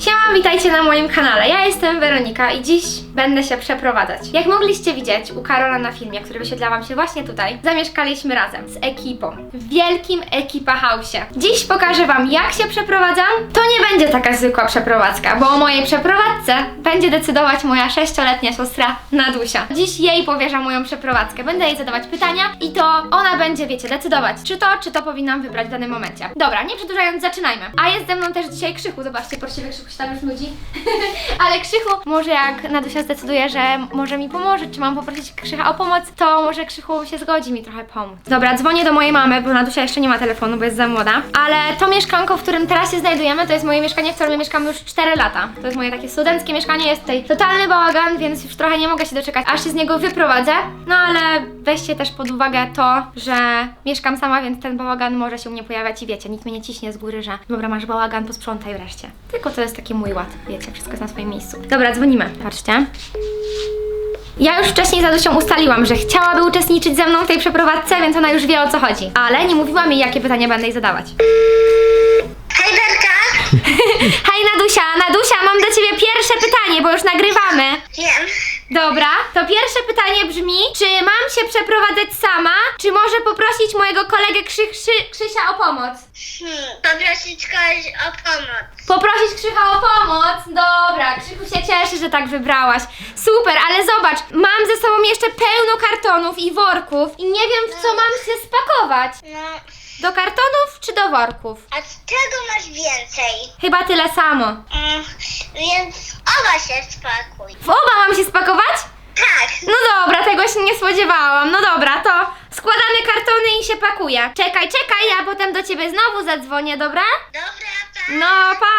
Siema, witajcie na moim kanale. Ja jestem Weronika i dziś będę się przeprowadzać. Jak mogliście widzieć u Karola na filmie, który wyświetla się właśnie tutaj, zamieszkaliśmy razem z ekipą w wielkim ekipa hausie. Dziś pokażę wam jak się przeprowadzam. To nie będzie taka zwykła przeprowadzka, bo o mojej przeprowadzce będzie decydować moja sześcioletnia siostra Nadusia. Dziś jej powierzam moją przeprowadzkę. Będę jej zadawać pytania i to ona będzie, wiecie, decydować, czy to, czy to powinnam wybrać w danym momencie. Dobra, nie przedłużając, zaczynajmy. A jest ze mną też dzisiaj Krzychu, zobaczcie, poczciwy Krzychu się tam już nudzi. Ale Krzychu, może jak Nadusia zdecyduje, że może mi pomoże, czy mam poprosić Krzycha o pomoc, to może Krzychu się zgodzi mi trochę pomóc. Dobra, dzwonię do mojej mamy, bo Nadusia jeszcze nie ma telefonu, bo jest za młoda. Ale to mieszkanko, w którym teraz się znajdujemy, to jest moje mieszkanie, w którym mieszkam już 4 lata. To jest moje takie studenckie mieszkanie, jest tutaj totalny bałagan, więc już trochę nie mogę się doczekać, aż się z niego wyprowadzę. No ale weźcie też pod uwagę to, że mieszkam sama, więc ten bałagan może się u mnie pojawiać i wiecie, nikt mnie nie ciśnie z góry, że dobra, masz bałagan, posprzątaj wreszcie. Tylko to jest taki mój ład, wiecie, wszystko jest na swoim miejscu. Dobra, dzwonimy, patrzcie. Ja już wcześniej z Adusią ustaliłam, że chciałaby uczestniczyć ze mną w tej przeprowadzce, więc ona już wie o co chodzi. Ale nie mówiła mi, jakie pytania będę jej zadawać. Hej Berka! Hej Nadusia, Nadusia, mam do ciebie pierwsze pytanie, bo już nagrywamy. Wiem. Dobra, to pierwsze pytanie brzmi, czy mam się przeprowadzać sama, czy może poprosić mojego kolegę Krzy, Krzy, Krzysia o pomoc? Hmm, poprosić kogoś o pomoc. Poprosić Krzycha o pomoc? Dobra, Krzychu się cieszy, że tak wybrałaś. Super, ale zobacz, mam ze sobą jeszcze pełno kartonów i worków i nie wiem w co mam się spakować. No, Do kartonów czy do worków? a z czego masz więcej? Chyba tyle samo. Mm, więc oba się spakuj. W oba mam się spakować? Tak. No dobra, tego się nie spodziewałam. No dobra, to składamy kartony i się pakuje. Czekaj, czekaj, ja potem do ciebie znowu zadzwonię, dobra? Dobra, pa. No, pa!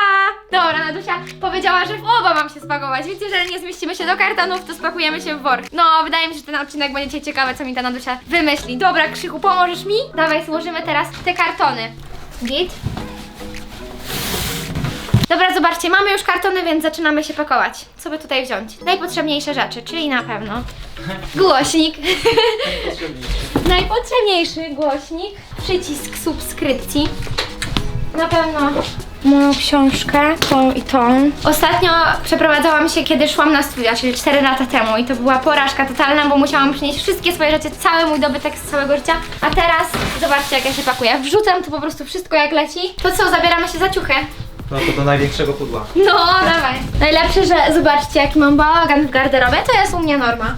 Dobra, Nadusia powiedziała, że w oba mam się spakować, więc jeżeli nie zmieścimy się do kartonów, to spakujemy się w work. No, wydaje mi się, że ten odcinek będzie ciekawy, co mi ta Nadusia wymyśli. Dobra, Krzychu, pomożesz mi? Dawaj, złożymy teraz te kartony. Git? Dobra, zobaczcie, mamy już kartony, więc zaczynamy się pakować. Co by tutaj wziąć? Najpotrzebniejsze rzeczy, czyli na pewno głośnik. Najpotrzebniejszy głośnik, przycisk subskrypcji. Na pewno moją książkę, tą i tą. Ostatnio przeprowadzałam się, kiedy szłam na studia, czyli 4 lata temu i to była porażka totalna, bo musiałam przynieść wszystkie swoje rzeczy, cały mój dobytek z całego życia. A teraz zobaczcie jak ja się pakuję. Wrzucam tu po prostu wszystko jak leci. To co, zabieramy się za ciuchy? No to do największego pudła. No, dawaj. Najlepsze, że zobaczcie jaki mam bałagan w garderobie, to jest u mnie norma.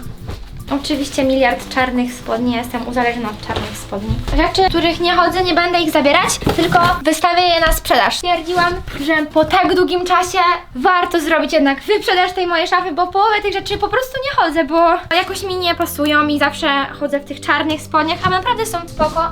Oczywiście miliard czarnych spodni, jestem uzależniona od czarnych spodni. Rzeczy, których nie chodzę, nie będę ich zabierać, tylko wystawię je na sprzedaż. Stwierdziłam, że po tak długim czasie warto zrobić jednak wyprzedaż tej mojej szafy, bo połowę tych rzeczy po prostu nie chodzę, bo jakoś mi nie pasują i zawsze chodzę w tych czarnych spodniach, a naprawdę są spoko.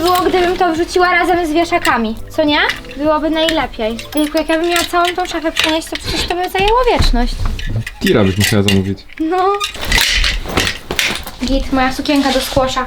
By było, gdybym to wrzuciła razem z wieszakami, co nie? Byłoby najlepiej. Jejku, jak ja bym miała całą tą szafę przenieść, to przecież to by zajęło wieczność. Tira byś musiała zamówić. No. Git, moja sukienka do skłosza.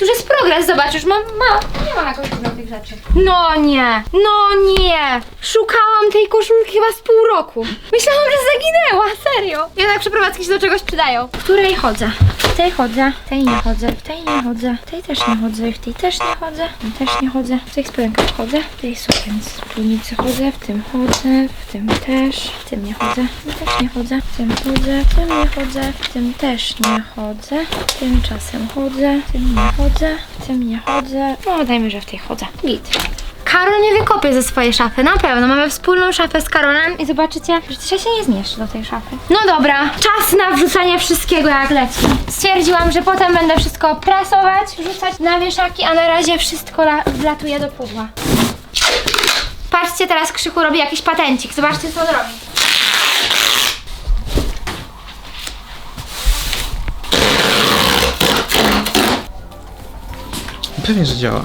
Już jest progres, zobaczysz, mam, ma, nie ma jakoś dużo tych rzeczy. No nie, no nie. Szukałam tej koszulki chyba z pół roku. Myślałam, że zaginęła, serio. Jednak przeprowadzki się do czegoś przydają. W której chodzę? W tej chodzę, w tej nie chodzę, w tej nie chodzę, w tej też nie chodzę, w tej też nie chodzę, w tej też nie chodzę, w tej spodenkach chodzę, w tej sukience spódnicy chodzę, w tym chodzę, w tym też, w tym nie chodzę, w tym też nie chodzę, w tym chodzę, w tym nie chodzę, w tym też nie chodzę, w tym czasem chodzę, w tym nie chodzę, w tym nie chodzę, no dajmy, że w tej chodzę. Git. Karol nie wykopie ze swojej szafy, na pewno. Mamy wspólną szafę z Karolem i zobaczycie, że dzisiaj się nie zmieszczę do tej szafy. No dobra, czas na wrzucanie wszystkiego jak leci. Stwierdziłam, że potem będę wszystko prasować, wrzucać na wieszaki, a na razie wszystko la- wlatuje do pudła. Patrzcie, teraz Krzychu robi jakiś patencik. Zobaczcie, co on robi. Pewnie, że działa.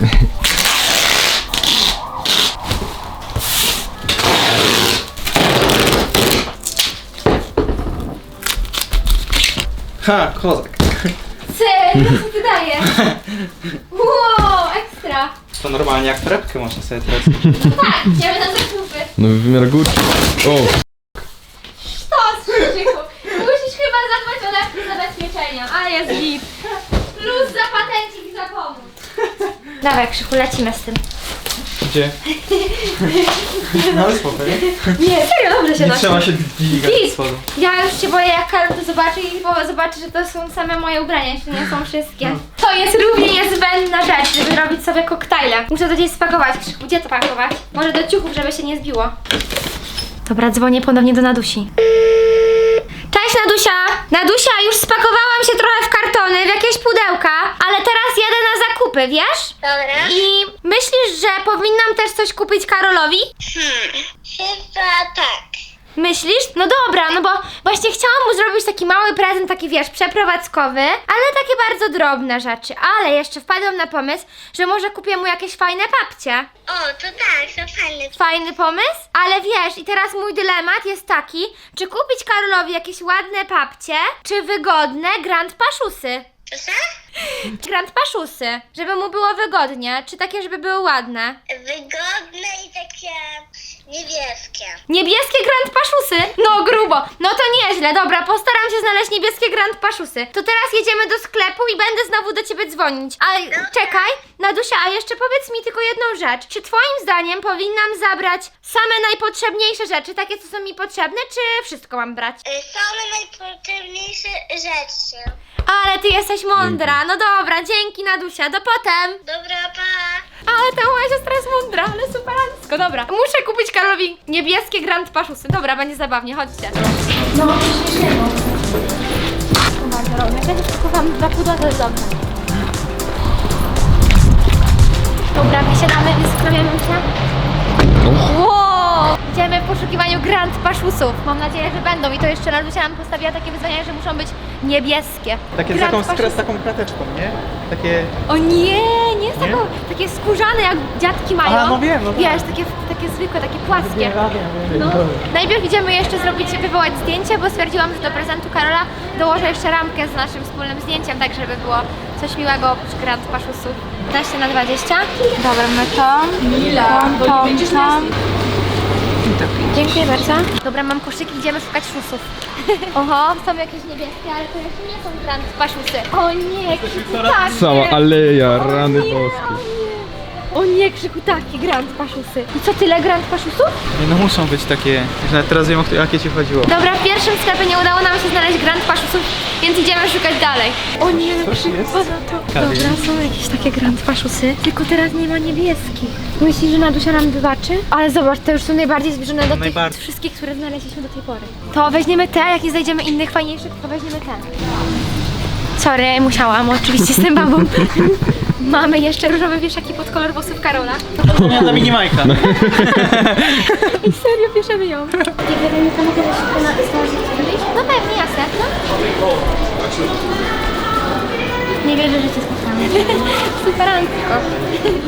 Ha, kozak. Serio, co ty dajesz? Wow, ekstra. To normalnie jak torebkę można sobie teraz. Tak, idziemy na zakupy. Nowy wymiar gór. O! To Krzychu. jest git. Plus za patencik i za pomóc. Dawaj, Krzychu, lecimy z tym. Gdzie? No ale spokojnie. Nie, serio, dobrze się Nie nosi. trzeba się dźwigać Git. z spodu. Ja już się boję, jak Karol to zobaczy i bo- zobaczy, że to są same moje ubrania, jeśli nie są wszystkie. To jest równie niezbędna rzecz, żeby robić sobie koktajle. Muszę to gdzieś spakować. Krzychu, gdzie to pakować? Może do ciuchów, żeby się nie zbiło. Dobra, dzwonię ponownie do Nadusi. Cześć Nadusia! Nadusia, już spakowałam się trochę w kartony, w jakieś pudełka, ale zakupy, wiesz? Dobra. I myślisz, że powinnam też coś kupić Karolowi? Hmm. Chyba tak. Myślisz? No dobra, no bo właśnie chciałam mu zrobić taki mały prezent, taki wiesz, przeprowadzkowy, ale takie bardzo drobne rzeczy. Ale jeszcze wpadłam na pomysł, że może kupię mu jakieś fajne papcie. O, to tak, to fajny. Fajny pomysł? Ale wiesz, i teraz mój dylemat jest taki, czy kupić Karolowi jakieś ładne papcie, czy wygodne Grand Paszusy? Co? Grand Paszusy, żeby mu było wygodnie, czy takie, żeby były ładne? Wygodne i takie niebieskie. Niebieskie Grand Paszusy? No grubo. No to nieźle. Dobra, postaram się znaleźć niebieskie Grand Paszusy. To teraz jedziemy do sklepu i będę znowu do ciebie dzwonić. A czekaj, Nadusia, a jeszcze powiedz mi tylko jedną rzecz. Czy twoim zdaniem powinnam zabrać same najpotrzebniejsze rzeczy, takie co są mi potrzebne, czy wszystko mam brać? Y, Same najpotrzebniejsze rzeczy. Ale ty jesteś mądra. No dobra, dzięki Nadusia. Do potem. Dobra, pa. Ale ta moja siostra jest mądra, ale superancko. Dobra, muszę kupić Karolowi niebieskie Grand Paszusy. Dobra, będzie zabawnie, chodźcie. No, śmiesznego. Bardzo rodne. Ja też kupowałam dwa pudła, to jest dobrze. Dobra, wysiadamy, wyskrawiamy się idziemy w poszukiwaniu Grand Paszusów. Mam nadzieję, że będą i to jeszcze Lalusia nam postawiła takie wyzwania, że muszą być niebieskie. Takie z taką, skre, taką krateczką, nie? Takie... O nie, nie z taką, takie skórzane jak dziadki mają. A, no wiem, no tak. Wiesz, takie, takie zwykłe, takie płaskie. Nie radzę, nie No. Najpierw idziemy jeszcze zrobić, wywołać zdjęcie, bo stwierdziłam, że do prezentu Karola dołożę jeszcze ramkę z naszym wspólnym zdjęciem, tak żeby było coś miłego oprócz Grand Paszusów. 15 na 20. Dobra, my to. Mila, tom, tom, tom. Dziękuję bardzo. Dobra, mam koszyki, idziemy szukać szusów. Oho, są jakieś niebieskie, ale to jeszcze nie są grand pasiusy. O nie, krzykutaki. Cała aleja, rany nie, boskie. O nie, krzykutaki, grand pasiusy. I co, tyle grand pasiusów? Nie no muszą być takie, że nawet teraz wiem o jakie ci chodziło. Dobra, w pierwszym sklepie nie udało nam się znaleźć grand pasiusów, więc idziemy szukać dalej. O nie, przypada to. Dobra, są jakieś takie grand pasiusy, tylko teraz nie ma niebieskich. Myślisz, że Nadusia nam wybaczy? Ale zobacz, te już są najbardziej zbliżone do tych Najbardziej. wszystkich, które znaleźliśmy do tej pory. To weźmiemy te, jak nie znajdziemy innych fajniejszych, to weźmiemy te. Sorry, musiałam, oczywiście z tym babą. Mamy jeszcze różowe wieszaki pod kolor włosów Karola. Nie, na minimajka. I serio bierzemy ją. Nie wiem, to mogę szybko na? No pewnie, jasne. No. Nie wierzę, że cię spotkamy. Superancko.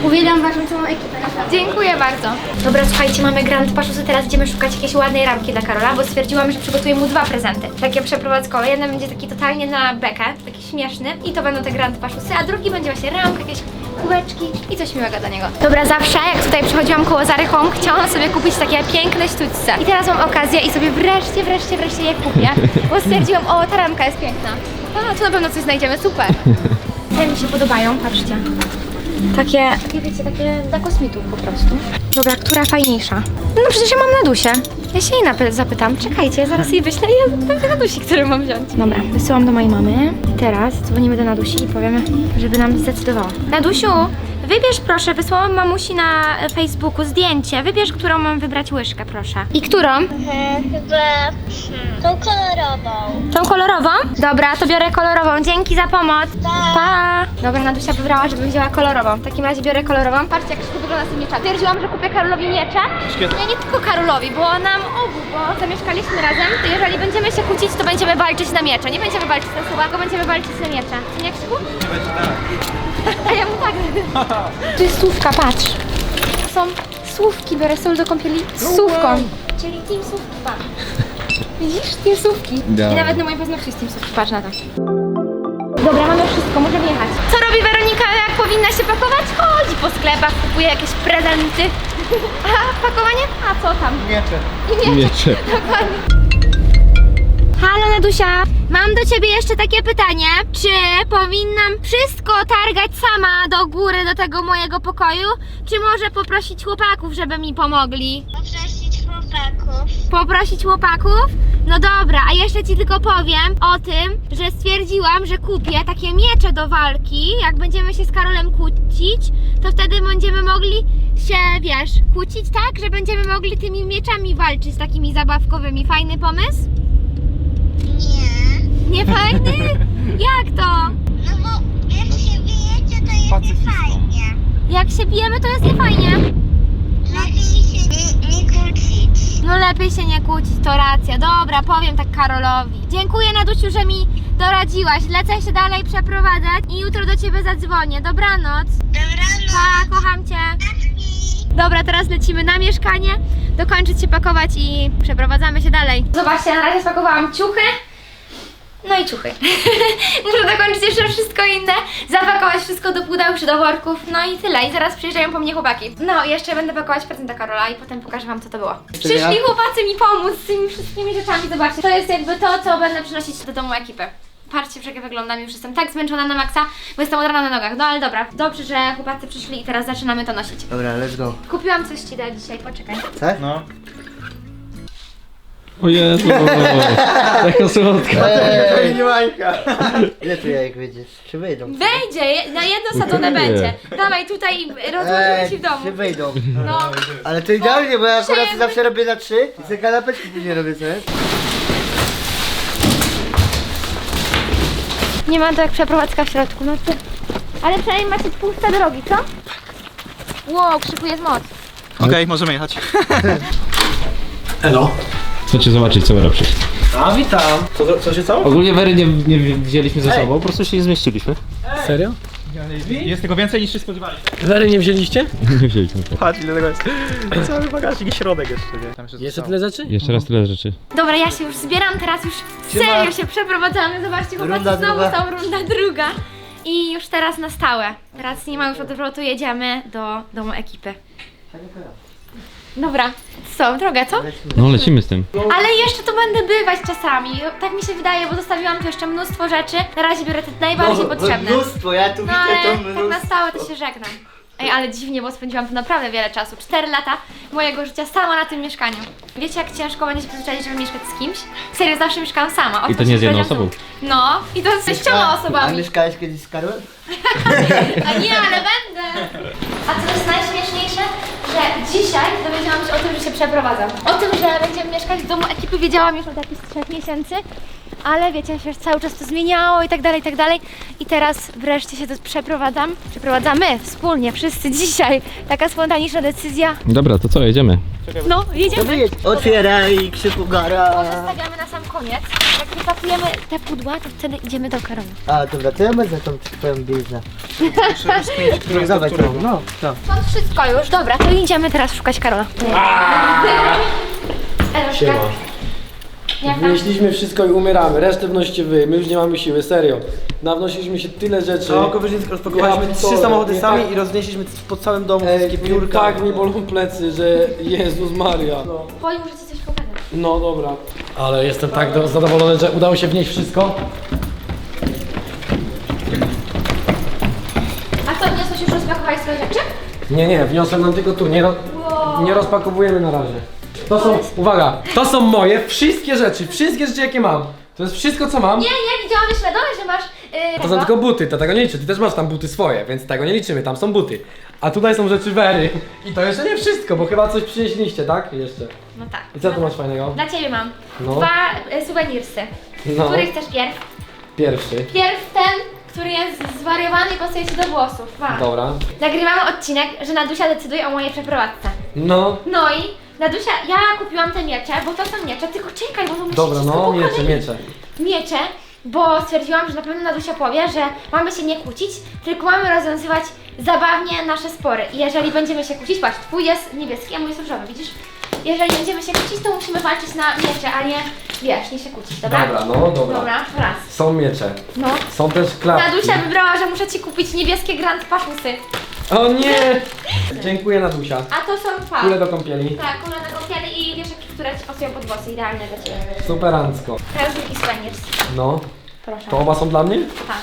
Uwielbiam waszą całą ekipę. naprawdę. Dziękuję bardzo. Dobra, słuchajcie, mamy Grand Paszusy, teraz idziemy szukać jakiejś ładnej ramki dla Karola, bo stwierdziłam, że przygotuję mu dwa prezenty. Takie przeprowadzkowe. Jeden będzie taki totalnie na bekę, taki śmieszny i to będą te Grand Paszusy, a drugi będzie właśnie ramka, jakieś kółeczki i coś miłego dla niego. Dobra, zawsze jak tutaj przechodziłam koło Zary Home, chciałam sobie kupić takie piękne sztućce. I teraz mam okazję i sobie wreszcie, wreszcie, wreszcie je kupię, bo stwierdziłam, o, ta ramka jest piękna. A, tu na pewno coś znajdziemy, super. Te mi się podobają, patrzcie. Takie, takie wiecie, takie dla kosmitów po prostu. Dobra, która fajniejsza? No przecież ja mam na dusie. Ja się jej zapytam. Czekajcie, zaraz jej wyślę i ja zapytam na dusi, który mam wziąć. Dobra, wysyłam do mojej mamy. Teraz dzwonimy do Nadusi i powiemy, żeby nam zdecydowała. Nadusiu, wybierz proszę, wysłałam mamusi na Facebooku zdjęcie. Wybierz, którą mam wybrać łyżkę, proszę. I którą? E, chyba hmm, tą kolorową. Tą kolorową? Dobra, to biorę kolorową. Dzięki za pomoc. Pa. Pa! Dobra, Nadusia wybrała, żebym wzięła kolorową. W takim razie biorę kolorową. Patrzcie, jak szybko wygląda z tym mieczem. Stwierdziłam, że kupię Karolowi miecze. Świetnie. Nie, nie tylko Karolowi, bo nam obu, bo zamieszkaliśmy razem. To jeżeli będziemy się kłócić, to będziemy walczyć na miecze. Nie będziemy walczyć na słowa, tylko będziemy walczyć na miecze. Nie, Krzyku? Nie będzie tak. A ja mu tak. Tu jest słówka, patrz. To są słówki, biorę sól do kąpieli z słówką. Czyli team słówki, patrz. Widzisz? Team słówki. I Idealnie. nawet na moim paznokciu jest team słówki, patrz na to. Dobra, mamy wszystko, możemy jechać. Co robi Weronika, jak powinna się pakować? Chodzi po sklepach, kupuje jakieś prezenty. A pakowanie? A co tam? Miecze. I miecze. Miecze. Dokładnie. Halo Nadusia, mam do ciebie jeszcze takie pytanie. Czy powinnam wszystko targać sama do góry do tego mojego pokoju? Czy może poprosić chłopaków, żeby mi pomogli? Poprosić chłopaków. Poprosić chłopaków? No dobra, a jeszcze ci tylko powiem o tym, że stwierdziłam, że kupię takie miecze do walki. Jak będziemy się z Karolem kłócić, to wtedy będziemy mogli się, wiesz, kłócić tak, że będziemy mogli tymi mieczami walczyć, takimi zabawkowymi. Fajny pomysł? Nie. Nie fajny? Jak to? No bo jak się bijecie, to jest Pacyfistą. fajnie. Jak się bijemy, to jest niefajnie. Lepiej się nie, nie kłócić. No lepiej się nie kłócić, to racja. Dobra, powiem tak Karolowi. Dziękuję Nadusiu, że mi doradziłaś. Lecę się dalej przeprowadzać i jutro do ciebie zadzwonię. Dobranoc. Dobranoc. Pa, kocham cię. Dobra, teraz lecimy na mieszkanie, dokończyć się pakować i przeprowadzamy się dalej. Zobaczcie, na razie spakowałam ciuchy. No i ciuchy. Muszę dokończyć jeszcze wszystko inne, zapakować wszystko do pudeł czy do worków, no i tyle. I zaraz przyjeżdżają po mnie chłopaki. No i jeszcze będę pakować prezent do Karola i potem pokażę wam co to było. Przyszli chłopacy mi pomóc z tymi wszystkimi rzeczami, zobaczcie. To jest jakby to, co będę przynosić do domu ekipy. Patrzcie, jak ja wyglądam, już jestem tak zmęczona na maksa, bo jestem od rana na nogach. No ale dobra, dobrze, że chłopacy przyszli i teraz zaczynamy to nosić. Dobra, let's go. Kupiłam coś ci dzisiaj, poczekaj. Tak? No. O Jezu, taka słodka. Ej. Ile tu jajek wyjdziesz? Czy wyjdą? Wejdzie, je- na jedno sadzone będzie. Dawaj tutaj i rozłożymy ci w domu. czy wyjdą? No. Ale to idealnie, bo ja akurat Przyjemny. zawsze robię na trzy i te kanapeczki później robię, co jest? Nie ma to jak przeprowadzka w środku, no ty. Ale przynajmniej macie puste drogi, co? Wow, krzyku jest moc. Okej, możemy jechać. Elo. Chcecie zobaczyć, co my robisz? A witam. Co, co się stało? Ogólnie Wery nie, nie wzięliśmy ze sobą, po prostu się nie zmieściliśmy. Serio? Jest tego więcej niż się spodziewaliśmy. Wery nie wzięliście? Nie wzięliśmy. Patrz ile tego jest. Cały bagażnik i środek jeszcze, nie? Tam Jeszcze tyle rzeczy? Jeszcze raz tyle rzeczy. Dobra, ja się już zbieram, teraz już serio się przeprowadzamy. Zobaczcie, chłopacy, Runda znowu druga. są runda druga. I już teraz na stałe. Teraz nie ma już odwrotu, jedziemy do domu ekipy. Dobra, co, drogę, co? No lecimy z tym. Ale jeszcze tu będę bywać czasami. Tak mi się wydaje, bo zostawiłam tu jeszcze mnóstwo rzeczy. Na razie biorę te najbardziej potrzebne. No, Mnóstwo, ja tu No widzę ale to tak na stałe to się żegnam. Ej, ale dziwnie, bo spędziłam tu naprawdę wiele czasu. 4 lata mojego życia sama na tym mieszkaniu. Wiecie, jak ciężko będzie się przyzwyczaić, żeby mieszkać z kimś? Serio, zawsze mieszkałam sama. O I to nie z jedną osobą. No, i to z sześcioma A osobami. mieszkałeś kiedyś z Karolem? A nie, ale będę. A co jest najśmieszniejsze, że dzisiaj dowiedziałam się o tym, że się przeprowadzam. O tym, że będziemy mieszkać w domu ekipy wiedziałam już od jakichś trzech miesięcy. Ale wiecie, się cały czas to zmieniało i tak dalej, i tak dalej. I teraz wreszcie się to przeprowadzam. Przeprowadzamy wspólnie, wszyscy dzisiaj. Taka spontaniczna decyzja. Dobra, to co, jedziemy? No, To jedziemy. Otwieraj, krzyku gara. Zostawiamy na sam koniec. Jak wypakujemy te pudła, to wtedy idziemy do Karola. A, dobra, to ja będę tą twoją bieliznę. Dawaj to, no. To. Mam wszystko już, dobra, to idziemy teraz szukać Karola. Eloszka, jak Wnieśliśmy wszystko i umieramy, resztę wnoście wy, my już nie mamy siły, serio. Nawnosiliśmy się tyle rzeczy. No, kowyżnicko rozpakowaliśmy Ja trzy samochody nie sami tak- i roznieśliśmy po całym domu Ej, wszystkie biurka. tak mi bolą plecy, że Jezus Maria. Powiem, że ci coś pokażę. No dobra. Ale jestem tak do, zadowolony, że udało się wnieść wszystko. A co, wniosłeś już rozpakowałeś swoje rzeczy? Nie, nie, wniosłem nam tylko tu, nie, ro, nie rozpakowujemy na razie. To są, uwaga, to są moje wszystkie rzeczy, wszystkie rzeczy jakie mam. To jest wszystko co mam. Nie, nie, widziałam dole, że masz... Yy, To są tylko buty, to tego nie liczę. Ty też masz tam buty swoje, więc tego nie liczymy, tam są buty. A tutaj są rzeczy Wery. I to jeszcze nie wszystko, bo chyba coś przynieśliście, tak? Jeszcze. No tak. I co tu masz fajnego? Dla ciebie mam No. dwa y, suwenirsy. No, Który chcesz pierw? pierwszy. Pierw ten, który jest zwariowany i pasuje ci do włosów. Mam. Dobra. Nagrywamy odcinek, że Nadusia decyduje o mojej przeprowadzce. No, No i Nadusia, ja kupiłam te miecze, bo to są miecze, tylko czekaj, bo to musi dobra, no, miecze, miecze. miecze, bo stwierdziłam, że na pewno Nadusia powie, że mamy się nie kłócić, tylko mamy rozwiązywać zabawnie nasze spory. I jeżeli będziemy się kłócić, patrz, twój jest niebieski, a mój jest różowy, widzisz? Jeżeli będziemy się kłócić, to musimy walczyć na miecze, a nie, wiesz, nie się kłócić, dobra? Dobra, no, dobra. Dobra, raz. Są miecze. No. Są też klapki. Nadusia wybrała, że muszę ci kupić niebieskie Grand Paszusy. O nie! Dziękuję Nadusia. A to są Kule pa. do kąpieli. Tak, kule na kąpieli i wiesz, jak które ci pasują pod włosy, idealne dla Ciebie. Superancko. Teraz drugi suwenirs. No, Proszę. to oba są dla mnie? Tak.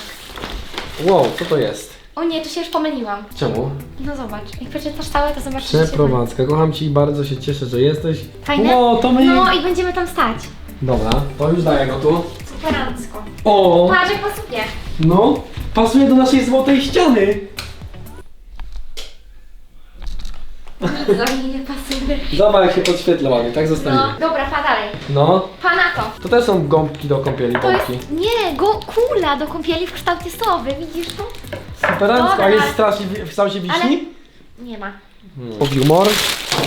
Wow, co to jest? O nie, tu się już pomyliłam. Czemu? No zobacz, jak przeczytasz całe, to zobaczysz. że się Przeprowadzka. Kocham cię i bardzo się cieszę, że jesteś. Fajne? O, to my... No i będziemy tam stać. Dobra, to już daję go tu. Superancko. O, Patrz jak pasuje. no, pasuje do naszej złotej ściany. Dla mnie nie pasuje. Zobacz jak się podświetla ładnie, tak zostawimy. No, dobra, pa dalej. No, Pa na to. to też są gąbki do kąpieli, To jest, gąbki. nie, go, kula do kąpieli w kształcie sowy, widzisz to? Superancko, a jest strasznie, wstał się wiśni? Nie ma. Love you more.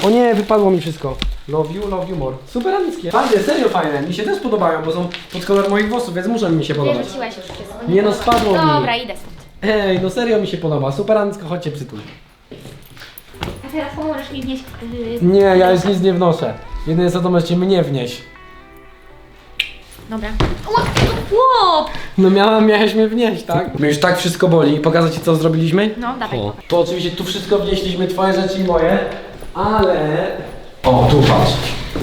O nie, wypadło mi wszystko. Love you, love you more. Superanckie. Fajne, serio fajne. Mi się też podobają, bo są pod kolor moich włosów, więc muszą mi się Nie podobać. rzuciłeś już wszystko. Nie no, podoba. spadło mi. Dobra, idę stąd. Ej, no serio mi się podoba. Superancko, chodźcie przytul. Teraz pomożesz mi wnieść... Yy, Nie, ja już nic nie wnoszę. Jedyne co to możecie mnie wnieść. Dobra. Łop! No miałam, miałeś mnie wnieść, tak? Mnie już tak wszystko boli. Pokazać ci co zrobiliśmy? No, dawaj. O, to oczywiście tu wszystko wnieśliśmy, twoje rzeczy i moje, ale... O, tu patrz.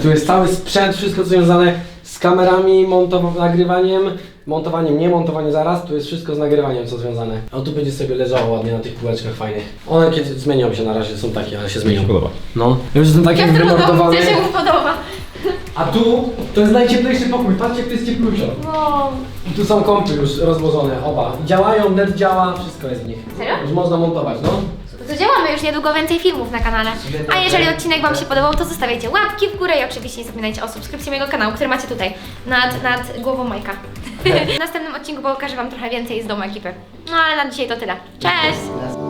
Tu jest cały sprzęt, wszystko związane kamerami, montow- nagrywaniem, montowaniem, nie montowaniem zaraz, tu jest wszystko z nagrywaniem co związane. O, tu będzie sobie leżało ładnie na tych półeczkach fajnych. One kiedy zmienią się na razie, są takie, ale się zmienią. Mi się podoba. No. Ja już jestem taki Jak to wymordowany. Się mu podoba? A tu, to jest najcieplejszy pokój, patrzcie jak to jest cieplusio. Wow. I tu są kąpy już rozłożone, oba. Działają, net działa, wszystko jest w nich. Serio? Już można montować, no. To działamy już niedługo więcej filmów na kanale. A jeżeli odcinek Wam się podobał, to zostawiajcie łapki w górę i oczywiście nie zapominajcie o subskrypcji mojego kanału, który macie tutaj, nad, nad głową Majka. w następnym odcinku pokażę Wam trochę więcej z domu ekipy. No ale na dzisiaj to tyle. Cześć!